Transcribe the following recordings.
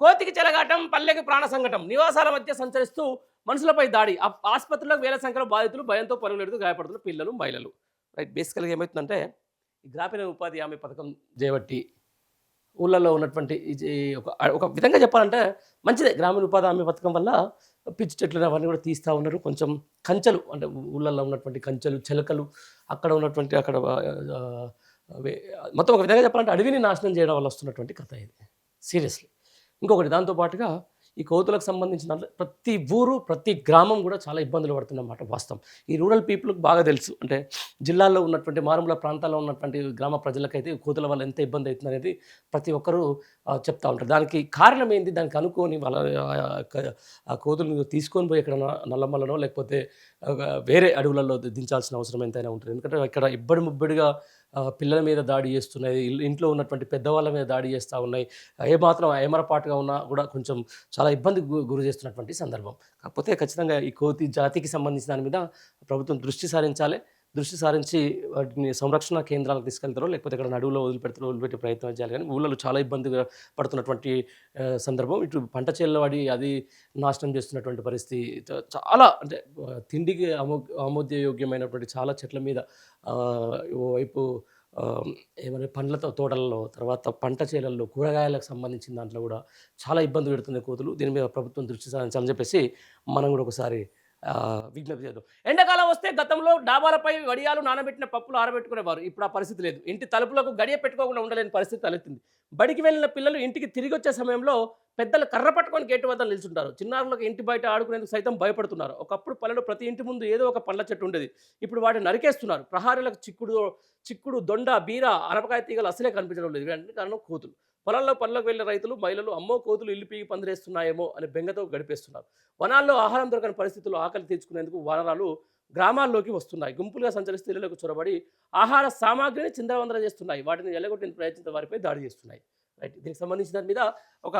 కోతికి చెలగాటం పల్లెకి ప్రాణ సంకటం నివాసాల మధ్య సంచరిస్తూ మనుషులపై దాడి. ఆసుపత్రిలో ఆసుపత్రులకు వేల సంఖ్యలో బాధితులు భయంతో పరుగులెడుతూ గాయపడుతున్న పిల్లలు మహిళలు. రైట్ బేసికల్గా ఏమవుతుందంటే ఈ గ్రామీణ ఉపాధి హామీ పథకం చేయబట్టి ఊళ్ళల్లో ఉన్నటువంటి ఇది ఒక ఒక విధంగా చెప్పాలంటే మంచిదే. గ్రామీణ ఉపాధి హామీ పథకం వల్ల పిచ్చి చెట్లు అవన్నీ కూడా తీస్తూ ఉన్నారు. కొంచెం కంచెలు అంటే ఊళ్ళల్లో ఉన్నటువంటి కంచెలు చిలకలు అక్కడ ఉన్నటువంటి అక్కడ మొత్తం ఒక విధంగా చెప్పాలంటే అడవిని నాశనం చేయడం వల్ల వస్తున్నటువంటి కథ ఇది. సీరియస్లీ ఇంకొకటి దాంతో పాటుగా ఈ కోతులకు సంబంధించిన ప్రతి ఊరు ప్రతి గ్రామం కూడా చాలా ఇబ్బందులు పడుతుందన్నమాట వాస్తవం. ఈ రూరల్ పీపుల్కి బాగా తెలుసు. అంటే జిల్లాల్లో ఉన్నటువంటి మారుమూల ప్రాంతాల్లో ఉన్నటువంటి గ్రామ ప్రజలకైతే కోతుల వల్ల ఎంత ఇబ్బంది అవుతుంది అనేది ప్రతి ఒక్కరూ చెప్తా ఉంటారు. దానికి కారణం ఏంటి దానికి అనుకోని వాళ్ళ ఆ, కోతులను తీసుకొని పోయి ఎక్కడ నల్లమల్లనో లేకపోతే వేరే అడవులలో దించాల్సిన అవసరం ఎంతైనా ఉంటుంది. ఎందుకంటే ఇక్కడ ఇబ్బడి ముబ్బడిగా పిల్లల మీద దాడి చేస్తున్నాయి. ఇంట్లో ఉన్నటువంటి పెద్దవాళ్ళ మీద దాడి చేస్తూ ఉన్నాయి. ఏమాత్రం ఏమరపాటుగా ఉన్నా కూడా కొంచెం చాలా ఇబ్బంది గురి చేస్తున్నటువంటి సందర్భం. కాకపోతే ఖచ్చితంగా ఈ కోతి జాతికి సంబంధించిన దాని మీద ప్రభుత్వం దృష్టి సారించాలి. దృష్టి సారించి వాటిని సంరక్షణ కేంద్రాలకు తీసుకెళ్తారో లేకపోతే ఇక్కడ నడువులో వదిలిపెడతారో వదిలిపెట్టే ప్రయత్నం చేయాలి. కానీ ఊళ్ళో చాలా ఇబ్బందిగా పడుతున్నటువంటి సందర్భం. ఇటు పంట చేళ్ళ వాడి అది నాశనం చేస్తున్నటువంటి పరిస్థితి. చాలా అంటే తిండికి అమో ఆమోదయోగ్యమైనటువంటి చాలా చెట్ల మీద ఓవైపు ఏమైనా పండ్లతో తోటలలో తర్వాత పంట చేలల్లో కూరగాయలకు సంబంధించిన దాంట్లో కూడా చాలా ఇబ్బంది పెడుతుంది కోతులు. దీని మీద ప్రభుత్వం దృష్టి సారించాలని చెప్పేసి మనం కూడా ఒకసారి విజ్ఞప్తి చేద్దాం. ఎండాకాలం వస్తే గతంలో డాబాలపై వడియాలు నానబెట్టిన పప్పులు ఆరబెట్టుకునేవారు. ఇప్పుడు ఆ పరిస్థితి లేదు. ఇంటి తలుపులకు గడియ పెట్టుకోకుండా ఉండలేని పరిస్థితి తలెత్తింది. బడికి వెళ్ళిన పిల్లలు ఇంటికి తిరిగి వచ్చే సమయంలో పెద్దలు కర్ర పట్టుకొని గేటు వద్ద నిల్చుంటారు. చిన్నారులకు ఇంటి బయట ఆడుకునేందుకు సైతం భయపడుతున్నారు. ఒకప్పుడు పల్లెలు ప్రతి ఇంటి ముందు ఏదో ఒక పండ్ల చెట్టు ఉండేది. ఇప్పుడు వాటిని నరికేస్తున్నారు. ప్రహారీలకు చిక్కుడు చిక్కుడు దొండ బీర అనపకాయ తీగలు అసలే కనిపించడం లేదు. ఇవన్నీ కారణం కోతులు. పొలాల్లో పనులకు వెళ్ళిన రైతులు మహిళలు అమ్మో కోతులు ఇల్లు పీగి పందిరేస్తున్నాయేమో అనే బెంగతో గడిపేస్తున్నారు. వనాల్లో ఆహారం దొరకని పరిస్థితుల్లో ఆకలి తీర్చుకునేందుకు వనరాలు గ్రామాల్లోకి వస్తున్నాయి. గుంపులుగా సంచరిస్తూ ఇళ్ళకు చొరబడి ఆహార సామాగ్రిని చిందరవందర చేస్తున్నాయి. వాటిని ఎల్లగొట్టిన ప్రయత్నించిన వారిపై దాడి చేస్తున్నాయి. రైట్. దీనికి సంబంధించిన దాని మీద ఒక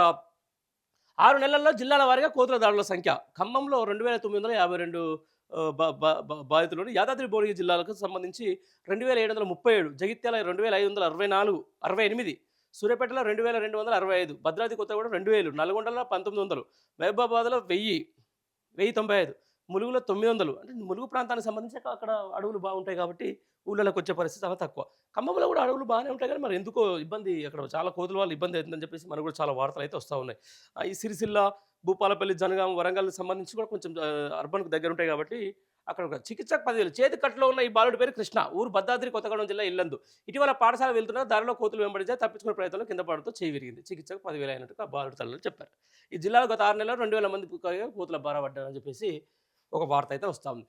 ఆరు నెలల్లో జిల్లాల వారీగా కోతుల దాడుల సంఖ్య ఖమ్మంలో రెండు వేల తొమ్మిది వందల యాభై రెండు బాధితులు యాదాద్రి భువనగిరి జిల్లాలకు సంబంధించి రెండు వేల ఏడు వందల ముప్పై ఏడు జగిత్యాల రెండు వేల ఐదు వందల అరవై నాలుగు అరవై ఎనిమిది సూర్యాపేటలో రెండు వేల రెండు వందల అరవై ఐదు భద్రాద్రి కొత్తగూడెం రెండు వేలు నల్గొండలో పంతొమ్మిది వందలు మహబూబాబాద్లో వెయ్యి వెయ్యి తొంభై ఐదు ములుగులో తొమ్మిది వందలు అంటే ములుగు ప్రాంతానికి సంబంధించి అక్కడ- అడవులు బాగుంటాయి కాబట్టి ఊళ్ళలోకి వచ్చే పరిస్థితి చాలా తక్కువ. ఖమ్మంలో కూడా అడవులు బాగానే ఉంటాయి కానీ మరి ఎందుకో ఇబ్బంది అక్కడ చాలా కోతుల వల్ల ఇబ్బంది అవుతుందని చెప్పేసి మనకు కూడా చాలా వార్తలు అయితే వస్తూ ఉన్నాయి. ఈ సిరిసిల్ల భూపాలపల్లి జనగాం వరంగల్ సంబంధించి కూడా కొంచెం అర్బన్కు దగ్గర ఉంటాయి కాబట్టి అక్కడ ఒక చికిత్సకు పదివేలు. చేతి కట్టులో ఉన్న ఈ బాలుడి పేరు కృష్ణ. ఊరు భద్రాద్రి కొత్తగూడెం జిల్లా ఇల్లందు. ఇటీవల పాఠశాల వెళ్తున్న దారిలో కోతులు వెంబడించే తప్పించుకునే ప్రయత్నంలో కింద పడుతూ చేయి విరిగింది చికిత్సకు పదివేలు అయినట్టుగా బాలుడి తల్లులు చెప్పారు. ఈ జిల్లాలో గత ఆరు నెలలు రెండు వేల మంది కోతుల బార పడ్డారని చెప్పేసి ఒక వార్త అయితే వస్తూ ఉంది.